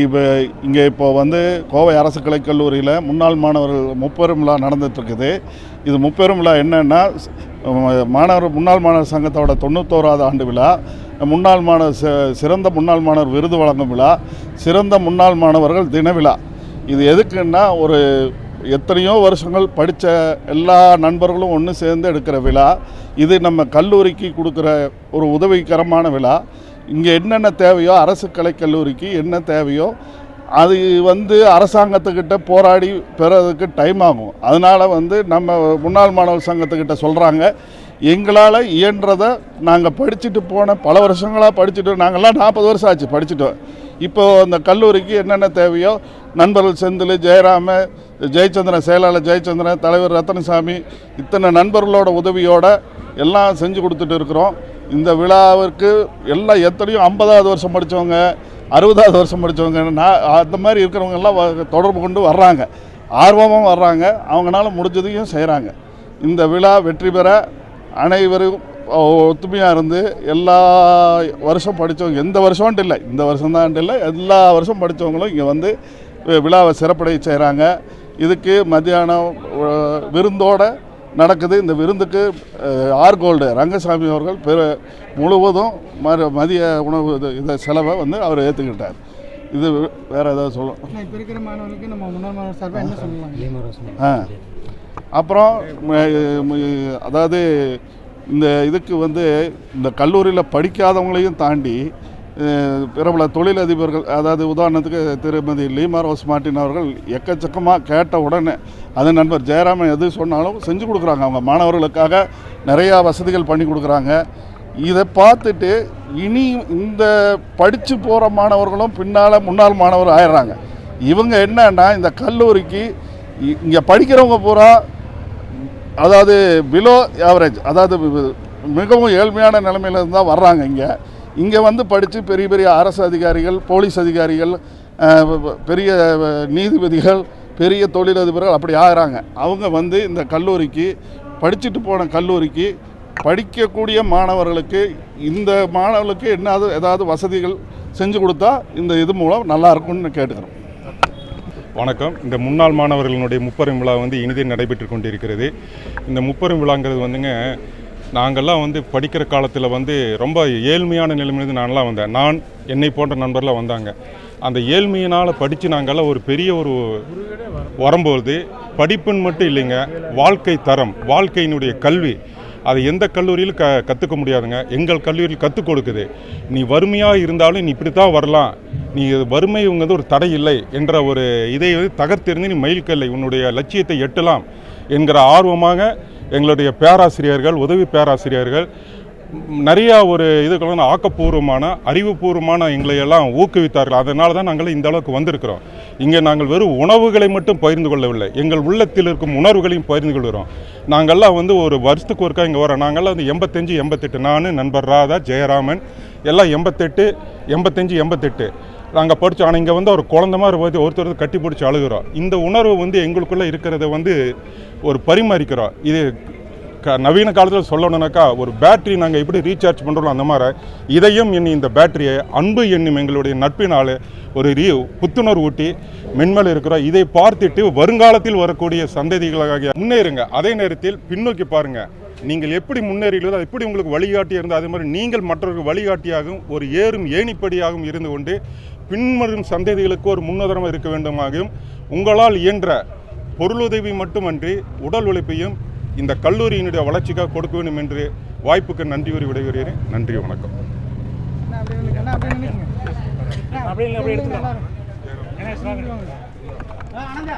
இப்போ இங்கே இப்போ வந்து கோவை அரசு கலைக்கல்லூரியில் முன்னாள் மாணவர்கள் முப்பெரும் விழா நடந்துட்டுருக்குது. இது முப்பெரும் விழா என்னென்னா மாணவர் முன்னாள் மாணவர் சங்கத்தோட தொண்ணூத்தோராவது ஆண்டு விழா முன்னாள் மாணவர் சிறந்த முன்னாள் மாணவர் விருது வழங்கும் விழா சிறந்த முன்னாள் மாணவர்கள் தின விழா. இது எதுக்குன்னா ஒரு எத்தனையோ வருஷங்கள் படித்த எல்லா நண்பர்களும் ஒன்று சேர்ந்து எடுக்கிற விழா. இது நம்ம கல்லூரிக்கு கொடுக்குற ஒரு உதவிகரமான விழா. இங்கே என்னென்ன தேவையோ அரசு கலைக்கல்லூரிக்கு என்ன தேவையோ அது வந்து அரசாங்கத்துக்கிட்ட போராடி பெறதுக்கு டைம் ஆகும். அதனால் வந்து நம்ம முன்னாள் மாணவர் சங்கத்துக்கிட்ட சொல்கிறாங்க எங்களால் இயன்றதை நாங்கள் படிச்சுட்டு போன பல வருஷங்களாக படிச்சுட்டு நாங்கள்லாம் நாற்பது வருஷம் ஆச்சு படிச்சுட்டோம். இப்போது அந்த கல்லூரிக்கு என்னென்ன தேவையோ நண்பர்கள் செந்தில் ஜெயராம ஜெயச்சந்திரன் செயலாளர் ஜெயச்சந்திரன் தலைவர் ரத்தனசாமி இத்தனை நண்பர்களோட உதவியோடு எல்லாம் செஞ்சு கொடுத்துட்டு இருக்கிறோம். இந்த விழாவிற்கு எல்லாம் எத்தனையோ ஐம்பதாவது வருஷம் படித்தவங்க அறுபதாவது வருஷம் படித்தவங்க நான் அந்த மாதிரி இருக்கிறவங்க எல்லாம் வ- தொடர்பு கொண்டு வர்றாங்க. ஆர்வமாக வர்றாங்க. அவங்களால முடிஞ்சதையும் செய்கிறாங்க இந்த விழா வெற்றி பெற அனைவரும் ஒத்துமையாக இருந்து எல்லா வருஷம் படித்தவங்க எந்த வருஷம்ன்ட்டு இல்லை இந்த வருஷம்தான் இல்லை எல்லா வருஷம் படித்தவங்களும் இங்கே வந்து விழாவை சிறப்படைய செய்கிறாங்க இதுக்கு மத்தியானம் விருந்தோடு விருந்தோட நடக்குது. இந்த விருந்துக்கு அஹ், ஆர் கோல்டு ரங்கசாமி அவர்கள் பெரு முழுவதும் மறு மதிய உணவு இது- இந்த செலவை வந்து அவர் ஏற்றுக்கிட்டார் இது வேறு ஏதாவது சொல்லலாம்? ஆ. அப்புறம் அதாவது இந்த இதுக்கு வந்து இந்த கல்லூரியில் படிக்காதவங்களையும் தாண்டி பிரபல தொழிலதிபர்கள் அதாவது உதாரணத்துக்கு திருமதி லீமா ரோஸ் மார்ட்டின் அவர்கள் எக்கச்சக்கமாக கேட்ட உடனே அது நண்பர் ஜெயராமன் எது சொன்னாலும் செஞ்சு கொடுக்குறாங்க. அவங்க மாணவர்களுக்காக நிறையா வசதிகள் பண்ணி கொடுக்குறாங்க. இதை பார்த்துட்டு இனி இந்த படித்து போகிற மாணவர்களும் பின்னால் முன்னாள் மாணவர் ஆயிடுறாங்க. இவங்க என்னன்னா இந்த கல்லூரிக்கு இங்கே படிக்கிறவங்க பூரா அதாவது பிலோ ஆவரேஜ் அதாவது மிகவும் ஏழ்மையான நிலமையில இருந்து தான் வர்றாங்க இங்கே. இங்கே வந்து படித்து பெரிய பெரிய அரசு அதிகாரிகள் போலீஸ் அதிகாரிகள் பெரிய நீதிபதிகள் பெரிய தொழிலதிபர்கள் அப்படி ஆகிறாங்க. அவங்க வந்து இந்த கல்லூரிக்கு படிச்சுட்டு போன கல்லூரிக்கு படிக்கக்கூடிய மாணவர்களுக்கு இந்த மாணவர்களுக்கு என்னது ஏதாவது வசதிகள் செஞ்சு கொடுத்தா இந்த இது மூலம் நல்லா இருக்கும்னு கேட்டுக்கிறோம். வணக்கம். இந்த முன்னாள் மாணவர்களுடைய முப்பெரும் விழா வந்து இனிதே நடைபெற்று கொண்டிருக்கிறது. இந்த முப்பெரும் விழாங்கிறது வந்துங்க நாங்கள்லாம் வந்து படிக்கிற காலத்தில் வந்து ரொம்ப ஏழ்மையான நிலைமையிலிருந்து நான்லாம் வந்தேன். நான் என்னை போன்ற நண்பர்லாம் வந்தாங்க. அந்த ஏழ்மையினால் படித்து நாங்கள்லாம் ஒரு பெரிய ஒரு வரும்போது படிப்புன்னு மட்டும் இல்லைங்க வாழ்க்கை தரம் வாழ்க்கையினுடைய கல்வி. அதை எந்த கல்லூரியிலும் க கற்றுக்க முடியாதுங்க. எங்கள் கல்லூரியில் கற்றுக் கொடுக்குது. நீ வறுமையாக இருந்தாலும் நீ இப்படி தான் வரலாம். நீ வறுமை உங்கிறது ஒரு தடை இல்லை என்ற ஒரு இதை வந்து தகர்த்தெறிந்து நீ மயில்கல்லை உன்னுடைய லட்சியத்தை எட்டலாம் என்கிற ஆர்வமாக எங்களுடைய பேராசிரியர்கள் உதவி பேராசிரியர்கள் நிறையா ஒரு இதுகளும் ஆக்கப்பூர்வமான அறிவுபூர்வமான எங்களை எல்லாம் ஊக்குவித்தார்கள். அதனால தான் நாங்கள் இந்த அளவுக்கு வந்திருக்கிறோம். இங்கே நாங்கள் வெறும் உணவுகளை மட்டும் பகிர்ந்து கொள்ளவில்லை. எங்கள் உள்ளத்தில் இருக்கும் உணர்வுகளையும் பகிர்ந்து கொள்கிறோம். நாங்கள்லாம் வந்து ஒரு வருஷத்துக்கு ஒருக்கா இங்கே வரோம். நாங்கள்லாம் வந்து எண்பத்தஞ்சு எண்பத்தெட்டு நான் நண்பர் ராதா ஜெயராமன் எல்லாம் எண்பத்தெட்டு எண்பத்தஞ்சு எண்பத்தெட்டு. நாங்கள் படித்தோம் ஆனால் இங்கே வந்து ஒரு குழந்த மாதிரி வந்து ஒருத்தர் கட்டி பிடிச்சி அழுகிறோம் இந்த உணர்வு வந்து எங்களுக்குள்ளே இருக்கிறத வந்து ஒரு பரிமாறிக்கிறோம் இது க நவீன காலத்தில் சொல்லணுன்னாக்கா ஒரு பேட்டரி நாங்கள் எப்படி ரீசார்ஜ் பண்ணுறோம் அந்த மாதிரி இதையும் எண்ணி இந்த பேட்டரியை அன்பு எண்ணும் எங்களுடைய நட்பினால் ஒரு ரீ புத்துணர்வு ஊட்டி மென்மேல் இருக்கிறோம் இதை பார்த்துட்டு வருங்காலத்தில் வரக்கூடிய சந்ததிகளாக முன்னேறுங்க. அதே நேரத்தில் பின்னோக்கி பாருங்கள் நீங்கள் எப்படி முன்னேறீங்களோ அது எப்படி உங்களுக்கு வழிகாட்டி இருந்தால் அதே மாதிரி நீங்கள் மற்றவர்கள் வழிகாட்டியாகவும் ஒரு ஏறும் ஏணிப்படியாகவும் இருந்து கொண்டு பின்வரும் சந்ததிகளுக்கு ஒரு முன்னுதாரணமாக இருக்க வேண்டுமாகவும் உங்களால் இயன்ற பொருளுதவி மட்டுமன்றி உடல் உழைப்பையும் இந்த கல்லூரியினுடைய வளர்ச்சிக்காக கொடுக்க வேண்டும் என்று வாய்ப்புக்கு நன்றி கூறி விடைபெறுகிறேன். நன்றி வணக்கம். அண்ணா.